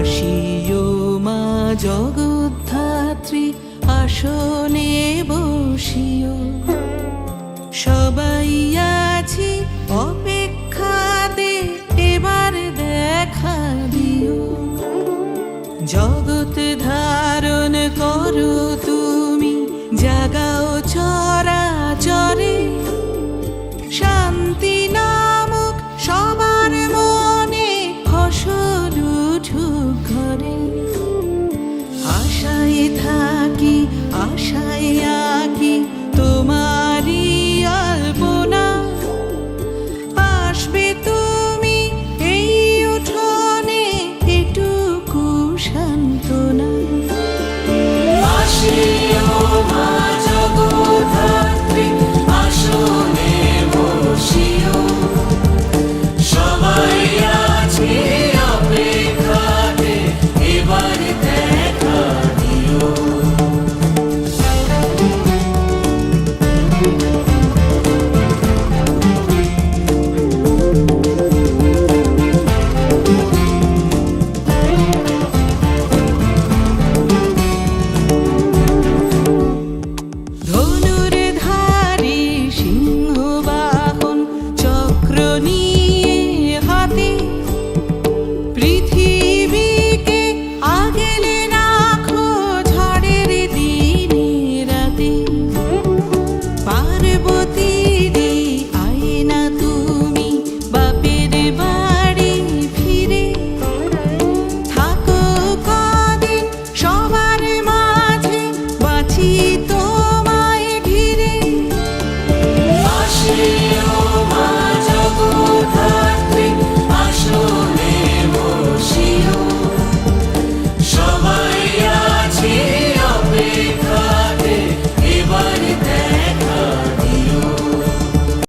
আসিও মা জগদ্ধাত্রী, আসনে বসিও। সবাই আছি অপেক্ষাতে, এবার দেখা দিও। জগৎ ধারণ করো তুমি, জাগাও চরা ঘরে আশায় থাকি, আশায় আঁকি তোমারই আলপনা। আসবে তুমি এই উঠোনে এটুকু সান্ত্বনা। আসিও মা nobody